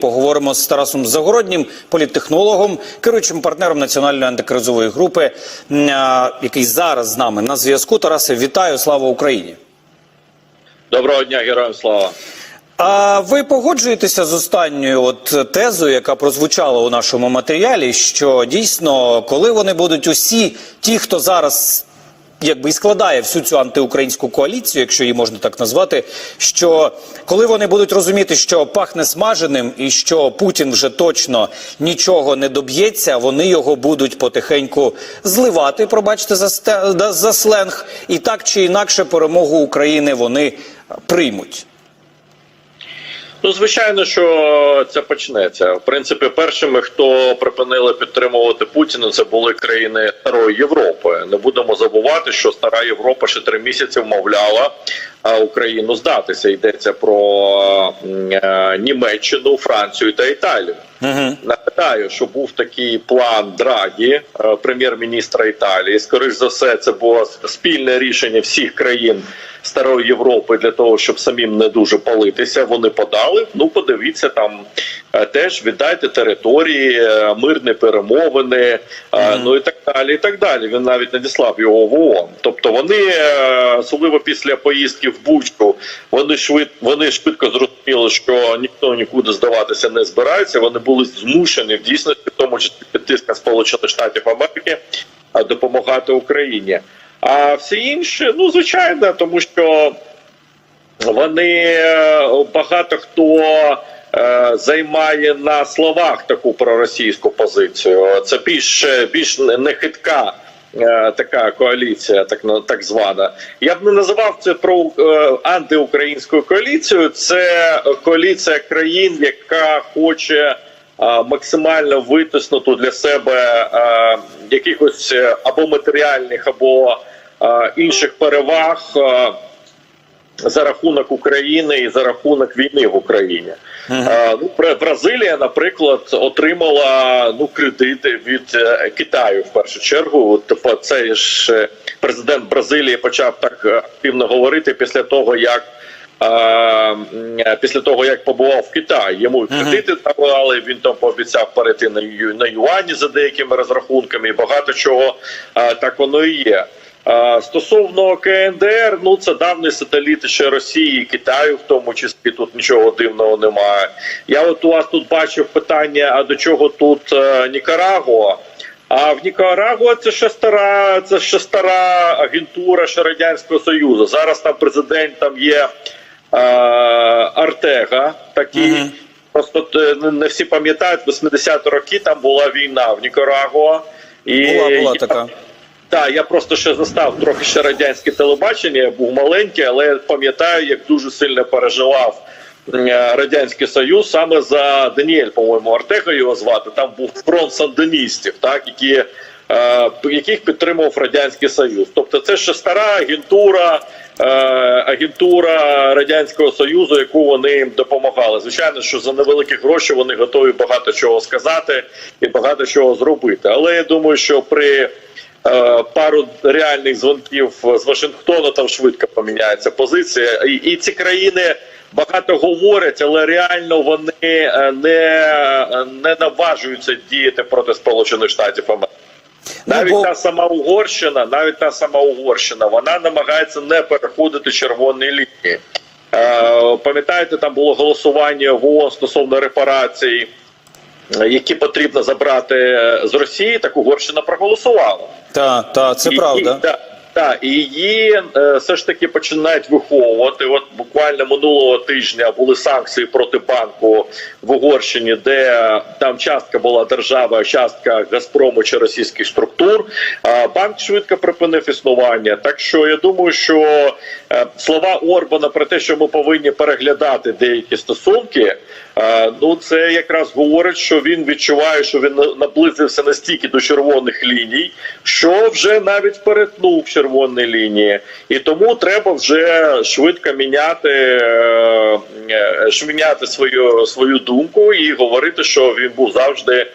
Поговоримо з Тарасом Загороднім, політтехнологом, керуючим партнером національної антикризової групи, який зараз з нами на зв'язку. Тарасе, вітаю! Слава Україні! Доброго дня, героям слава. А ви погоджуєтеся з останньою от тезою, яка прозвучала у нашому матеріалі, що дійсно, коли вони будуть усі ті, хто зараз якби і складає всю цю антиукраїнську коаліцію, якщо її можна так назвати, що коли вони будуть розуміти, що пахне смаженим і що Путін вже точно нічого не доб'ється, вони його будуть потихеньку зливати, пробачте за, за сленг, і так чи інакше перемогу України вони приймуть. Ну, звичайно, що це почнеться. В принципі, першими, хто припинили підтримувати Путіна, це були країни Старої Європи. Не будемо забувати, що Стара Європа ще три місяці вмовляла Україну здатися. Йдеться про е, Німеччину, Францію та Італію. Угу. Нагадаю, що був такий план Драгі, е, прем'єр-міністра Італії. Скоріш за все, це було спільне рішення всіх країн Старої Європи для того, щоб самим не дуже палитися. Вони подали. Ну, подивіться там е, теж віддайте території, е, мирні перемовини, е, ну і так далі. І так далі. Він навіть надіслав його в ООН. Тобто вони е, особливо після поїздки в Бучу, вони швид вони швидко зрозуміли, що ніхто нікуди здаватися не збирається. Вони були змушені в дійсності, в тому числі під тиском Сполучених Штатів Америки, допомагати Україні. А всі інші, ну звичайно, тому що вони е, багато хто е, займає на словах таку проросійську позицію. Це більш більш не хитка. е, Така коаліція, так так звана. Я б не називав це про е, антиукраїнську коаліцію. Це коаліція країн, яка хоче е, максимально витиснути для себе е, якихось е, або матеріальних, або е, інших переваг. е, за рахунок України і за рахунок війни в Україні. Ну, Бразилія, наприклад, отримала ну кредити від е, Китаю в першу чергу. От, Типу, цей ж е, президент Бразилії почав так е, активно говорити після того, як. Після того як побував в Китаї, йому кредити давали. Він там пообіцяв перейти на юані за деякими розрахунками. і Багато чого так воно і є. Стосовно КНДР, ну це давний сателіт ще Росії, і Китаю, в тому числі тут нічого дивного немає. Я от у вас тут бачив питання: а до чого тут е, Нікарагуа? А в Нікарагуа це ще стара, це ще стара агентура ще радянського союзу. Зараз там президент там є е, Артега, такий. Мгм. Просто е, не- всі пам'ятають, 80-ті роки там була війна в Нікарагуа. І Була була така. Так, я просто ще застав трохи ще радянське телебачення. Я був маленький, але пам'ятаю, як дуже сильно переживав е, радянський союз саме за Даніель, по-моєму, Артега його звати. Там був фронт сандиністів, так які. е, Яких підтримував радянський союз, тобто це ще стара агентура, е, агентура радянського союзу, яку вони їм допомагали. Звичайно, що за невеликі гроші вони готові багато чого сказати і багато чого зробити. Але я думаю, що при пару реальних дзвонків з Вашингтону там швидко поміняється позиція, і, і ці країни багато говорять, але реально вони е, не, не наважуються діяти проти Сполучених Штатів Америки. Ну, Навіть та сама Угорщина, навіть та сама Угорщина, вона намагається не переходити червоні лінії. Е, пам'ятаєте, там було голосування в ООН стосовно репарацій, е, які потрібно забрати з Росії, так Угорщина проголосувала. Та, та, це І- правда. І, та, та, і її е, все ж таки починають виховувати. От буквально минулого тижня були санкції проти банку в Угорщині, де там частка була держава, частка Газпрому чи російських структур. А банк швидко припинив існування. Так що я думаю, що е, слова Орбана про те, що ми повинні переглядати деякі стосунки. е, Ну, це якраз говорить, що він відчуває, що він наблизився настільки до червоних ліній, що вже навіть перетнув червоні лінії, і тому треба вже швидко міняти, е, е, міняти свою свою думку і говорити, що він був завжди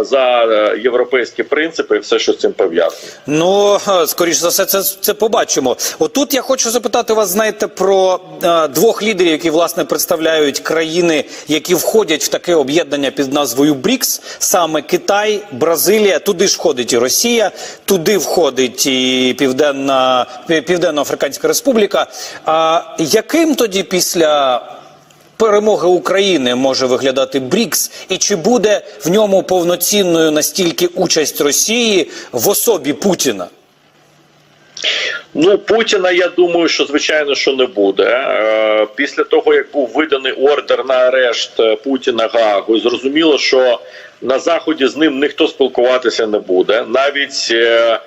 за е, європейські принципи і все, що з цим пов'язано. Ну, е, скоріш за все, це, це побачимо. Отут я хочу запитати вас, знаєте, про е, двох лідерів, які власне представляють країни, які входять в таке об'єднання під назвою БРІКС, саме Китай, Бразилія. Туди ж входить і Росія, туди входить і Південна Пі- Південно-Африканська Республіка. А яким тоді після перемоги України може виглядати БРІКС, і чи буде в ньому повноцінною настільки участь Росії в особі Путіна? Ну, Путіна, я думаю, що звичайно, що не буде. Е, Після того, як був виданий ордер на арешт е, Путіна Гаагу, зрозуміло, що на заході з ним ніхто спілкуватися не буде. Навіть е,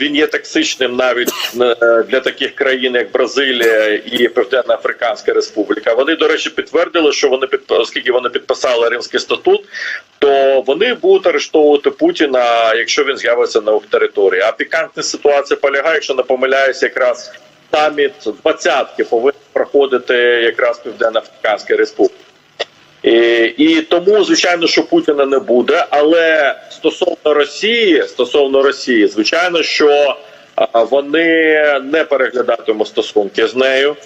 він є токсичним навіть е, для таких країн, як Бразилія і Південна Африканська Республіка. Вони, до речі, підтвердили, що вони під оскільки вони підписали Римський статут, то вони будуть арештовувати Путіна, якщо він з'явиться на їх території. А пікантна ситуація полягає, якщо не помиляюся, якраз саміт двадцятки повинен проходити якраз Південно-Африканська Республіка. І, і тому, звичайно, що Путіна не буде. Але стосовно Росії, стосовно Росії, звичайно, що вони не переглядатимуть стосунки з нею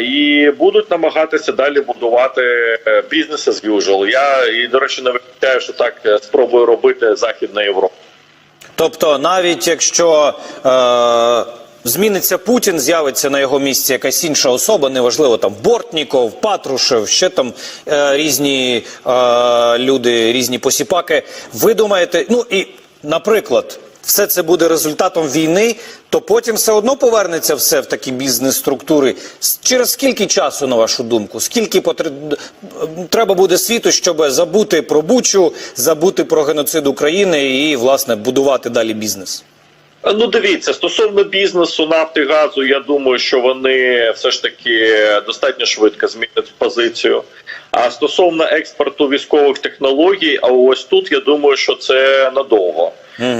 і будуть намагатися далі будувати е, бізнес as usual. Я і до речі не виключаю, що так е, спробує робити Західна Європа. Тобто, навіть якщо е, зміниться Путін, з'явиться на його місці якась інша особа, неважливо там Бортніков, Патрушев, ще там е, різні е, люди, різні посіпаки. Ви думаєте, ну і наприклад. Все це буде результатом війни, то потім все одно повернеться все в такі бізнес-структури. Через скільки часу, на вашу думку? Скільки потр- треба буде світу, щоб забути про Бучу, забути про геноцид України і, власне, будувати далі бізнес? Ну, дивіться, стосовно бізнесу нафти газу, я думаю, що вони все ж таки достатньо швидко змінять позицію. А стосовно експорту військових технологій, а ось тут я думаю, що це надовго.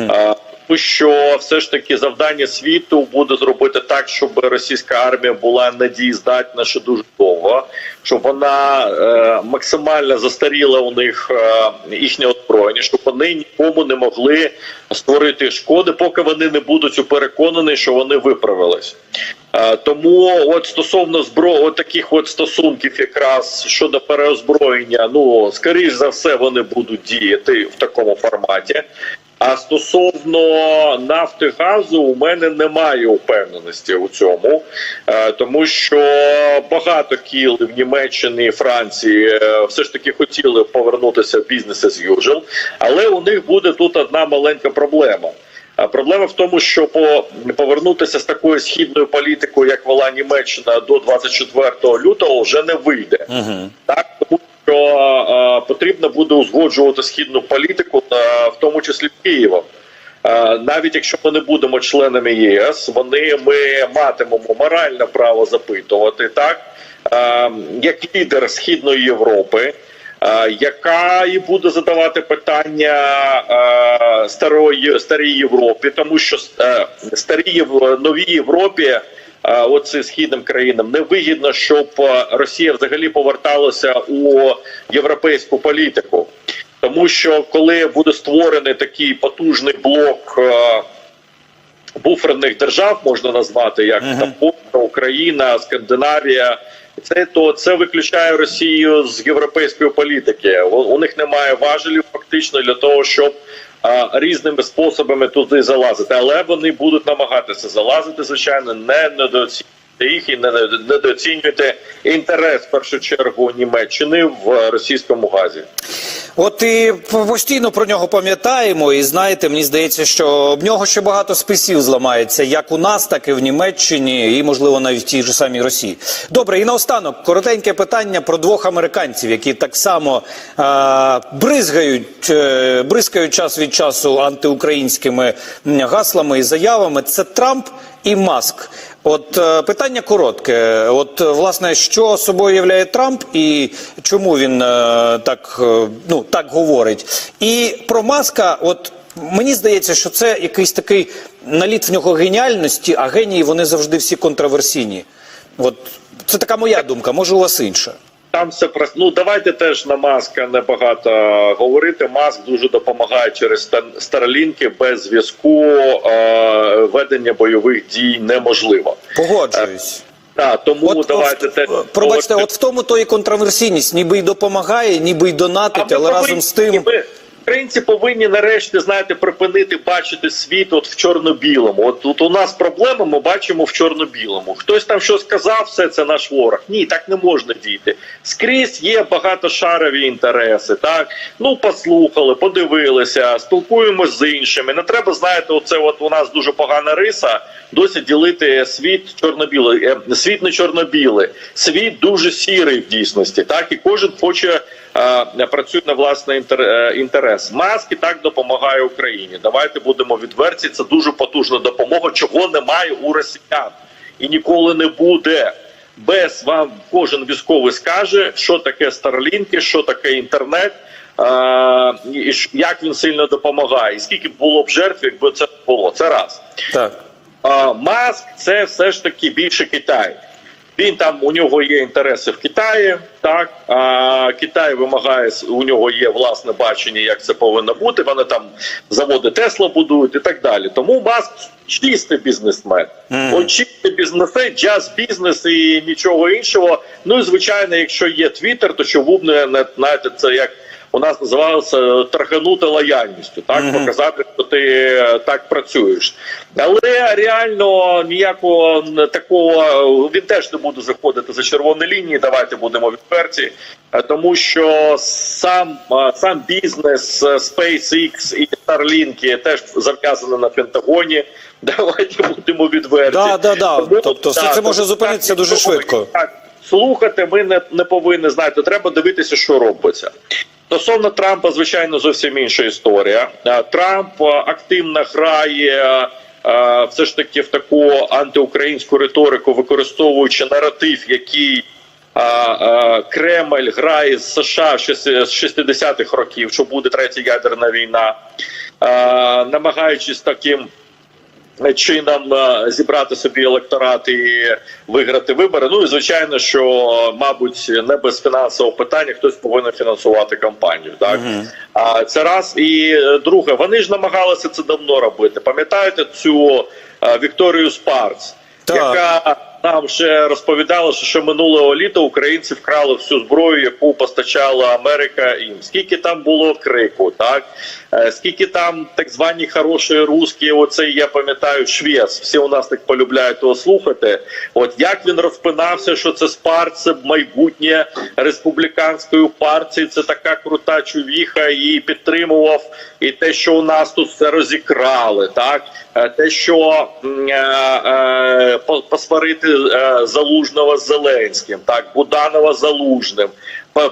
А, Тому що все ж таки завдання світу буде зробити так, щоб російська армія була надієздатна ще дуже довго, щоб вона е, максимально застаріла у них е, їхнє озброєння, щоб вони нікому не могли створити шкоди, поки вони не будуть переконані, що вони виправились. Е, Тому, от стосовно збро, от таких от стосунків, якраз щодо переозброєння, ну скоріш за все, вони будуть діяти в такому форматі. А стосовно нафти газу, у мене немає упевненості у цьому, е, тому що багато кіл в Німеччині і Франції е, все ж таки хотіли повернутися в бізнес as usual, але у них буде тут одна маленька проблема. А Проблема в тому, що по повернутися з такою східною політикою, як вела Німеччина до 24 лютого, вже не вийде. Так тому що е, потрібно буде узгоджувати східну політику, е, в тому числі Києвом. Е, навіть якщо ми не будемо членами ЄС, вони ми матимемо моральне право запитувати так, як лідер Східної Європи. Яка і буде задавати питання старої старій Європі, тому що старій новій Європі, оці східним країнам, не вигідно, щоб Росія взагалі поверталася у європейську політику, тому що коли буде створений такий потужний блок. буферних держав можна назвати, як там Польща, Україна, Скандинавія. Це то це виключає Росію з європейської політики. У, у них немає важелів фактично для того, щоб а, різними способами туди залазити. Але вони будуть намагатися залазити, звичайно, не недооцінювати їх і не недооцінювати інтерес в першу чергу Німеччини в російському газі. От і постійно про нього пам'ятаємо, і знаєте, мені здається, що об нього ще багато списів зламається, як у нас, так і в Німеччині, і можливо навіть в тій же самій Росії. Добре, і наостанок коротеньке питання про двох американців, які так само а, бризгають, е, бризкають час від часу антиукраїнськими гаслами і заявами. Це Трамп і Маск. От е, питання коротке. От е, власне, що собою являє Трамп і чому він е, так, ну, так говорить? І про Маска, от мені здається, що це якийсь такий наліт в нього геніальності, а генії вони завжди всі контроверсійні. От це така моя думка, може у вас інша. Там все просто. Ну давайте теж на маска небагато говорити. Маск дуже допомагає через старлінки без зв'язку. Е, ведення бойових дій неможливо. Погоджуюсь. Та тому давайте от, теж пробачте, от в тому то і контроверсійність, ніби й допомагає, ніби й донатить, але повинні- разом з тим. Ми, українці повинні нарешті знаєте припинити бачити світ от в чорно-білому. От тут у нас проблема, ми бачимо в чорно-білому. Хтось там що сказав, все це наш ворог. Ні, так не можна діяти. Скрізь є багатошарові інтереси. Так ну послухали, подивилися, спілкуємось з іншими. Не треба знаєте, оце от у нас дуже погана риса. Досі ділити світ чорно-білий. Е, Світ не чорно-білий, світ дуже сірий в дійсності. Так і кожен хоче е, працює на власний інтер, е, інтерес. Маски так допомагає Україні. Давайте будемо відверті. Це дуже потужна допомога, чого немає у росіян і ніколи не буде. Без вам кожен військовий скаже, що таке старлінки, що таке інтернет, е, і як він сильно допомагає, і скільки було б жертв, якби це було. Це раз. Так. А, Маск це все ж таки більше Китай. Він там у нього є інтереси в Китаї. Так а Китай вимагає у нього є власне бачення, як це повинно бути. Вони там заводи Тесла будують і так далі. Тому Маск чистий бізнесмен. mm. От чистий бізнесмен, джаз бізнес і нічого іншого. Ну і звичайно, якщо є Твіттер, то чому б не знаєте, це як. У нас називалося торганути лояльністю, так Мгм. показати, що ти е, так працюєш. Але реально ніякого такого він теж не буде заходити за червоні лінії. Давайте будемо відверті, Е, тому що сам е, сам бізнес SpaceX і Starlink теж зав'язаний на Пентагоні. Давайте будемо відверті. Да, да, да. Тому, Тобто все да, це може зупинитися так, дуже швидко. Так, слухати ми не, не повинні знаєте. Треба дивитися, що робиться. Стосовно Трампа, звичайно, зовсім інша історія. Е, Трамп е, активно грає е, все ж таки в таку антиукраїнську риторику, використовуючи наратив, який е, Кремль грає з США з з 60-х років, що буде третя ядерна війна, намагаючись таким чином е, зібрати собі електорат і виграти вибори. Ну і звичайно, що мабуть не без фінансового питання хтось повинен фінансувати кампанію. Так а це раз і е, друге, вони ж намагалися це давно робити. Пам'ятаєте цю е, Вікторію Спарц, Так. яка нам ще розповідала, що ще минулого літа українці вкрали всю зброю, яку постачала Америка їм. Скільки там було крику, так Е, скільки там так звані хороші русські, оцей я пам'ятаю, швець. Всі у нас так полюбляють його слухати. От як він розпинався, що це спар, це майбутнє республіканської партії, це така крута чувіха, і підтримував і те, що у нас тут все розікрали, так Е, те, що е, е, посварити залужного з Зеленським, так Буданова залужним.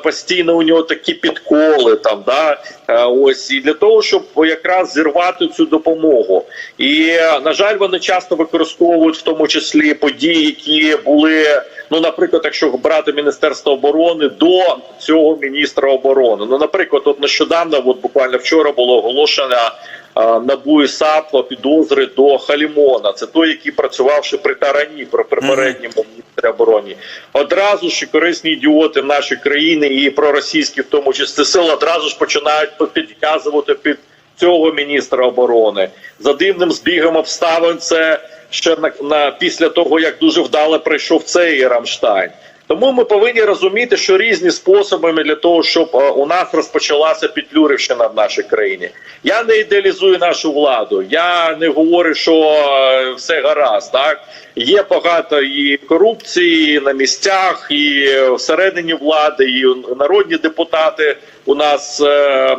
Постійно у нього такі підколи там, да е, ось і для того, щоб якраз зірвати цю допомогу. І е, на жаль, вони часто використовують в тому числі події, які були. Ну, наприклад, якщо брати Міністерство оборони до цього міністра оборони. Ну, наприклад, от нещодавно, от буквально вчора було оголошено е, НАБУ і САП підозри до Халімона. Це той, який працював ще при Тарані, при попередньому міністрі оборони. Одразу ж корисні ідіоти в нашій країні і проросійські, в тому числі сили, одразу ж починають підв'язувати під цього міністра оборони. За дивним збігом обставин це ще на, на після того, як дуже вдало прийшов цей Рамштайн. Тому ми повинні розуміти, що різні способами для того, щоб е, у нас розпочалася петлюрівщина в нашій країні. Я не ідеалізую нашу владу. Я не говорю, що е, все гаразд. Так є багато і корупції на місцях, і всередині влади, і народні депутати у нас е,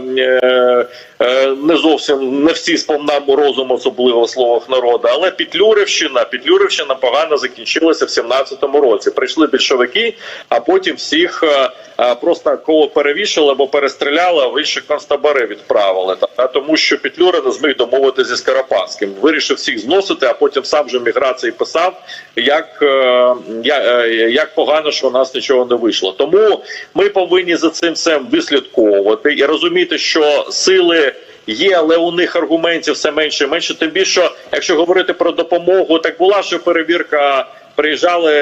не зовсім не всі сповна розуму, особливо в словах народу. Але Петлюрівщина, Петлюрівщина погано закінчилася в 17-му році. Прийшли більшовики, а потім всіх е, е, просто кого перевішали або перестріляли, а в інші концтабори відправили. Та тому, що Петлюра не зміг домовитися зі Скоропадським. Вирішив всіх зносити, а потім сам же в міграції писав, як, е, як погано, що у нас нічого не вийшло. Тому ми повинні за цим всім вислідковувати і розуміти, що сили. Є, але у них аргументів все менше і менше. Тим більше, якщо говорити про допомогу, так була ще перевірка. Приїжджали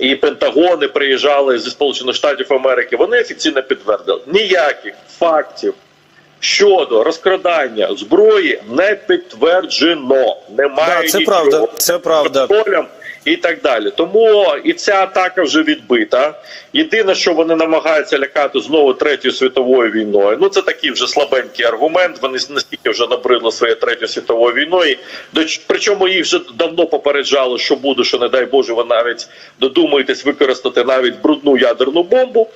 і Пентагони приїжджали зі Сполучених Штатів Америки. Вони офіційно підтвердили ніяких фактів щодо розкрадання зброї не підтверджено. Немає Да, це нічого. правда, це правда. І так далі, тому і ця атака вже відбита. Єдине, що вони намагаються лякати знову третьою світовою війною. Ну це такий вже слабенький аргумент. Вони настільки вже набридли своєю третьою світовою війною. До причому їх вже давно попереджали, що буде, що не дай Боже, ви навіть додумаєтесь використати навіть брудну ядерну бомбу.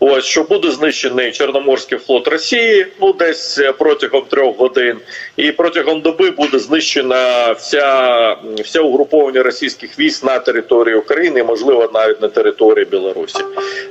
Ось що буде знищений Чорноморський флот Росії, ну десь е, протягом трьох годин, і протягом доби буде знищена вся вся угруповання російських військ на території України, можливо, навіть на території Білорусі.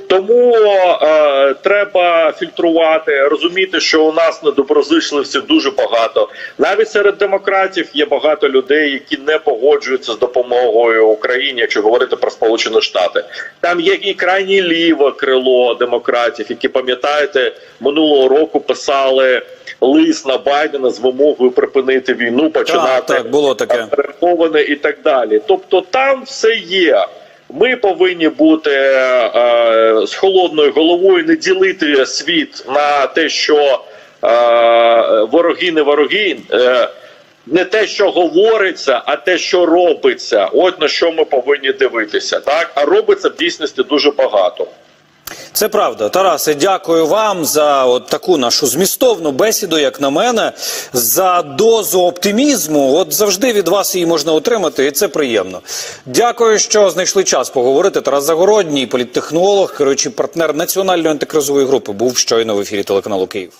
Тому е, треба фільтрувати, розуміти, що у нас недоброзичливців дуже багато. Навіть серед демократів є багато людей, які не погоджуються з допомогою Україні, якщо говорити про Сполучені Штати. Там є і крайні ліве крило демократів, які пам'ятаєте минулого року писали лист на Байдена з вимогою припинити війну, починати так, було таке. перемовини і так далі. Тобто там все є. Ми повинні бути е, з холодною головою, не ділити світ на те, що е, вороги не вороги. Е, не те, що говориться, а те, що робиться. От на що ми повинні дивитися. Так, а робиться в дійсності дуже багато. Це правда, Тарасе. Дякую вам за от таку нашу змістовну бесіду, як на мене, за дозу оптимізму. От завжди від вас її можна отримати, і це приємно. Дякую, що знайшли час поговорити. Тарас Загородній, політтехнолог, керуючий партнер національної антикризової групи, був щойно в ефірі телеканалу Київ.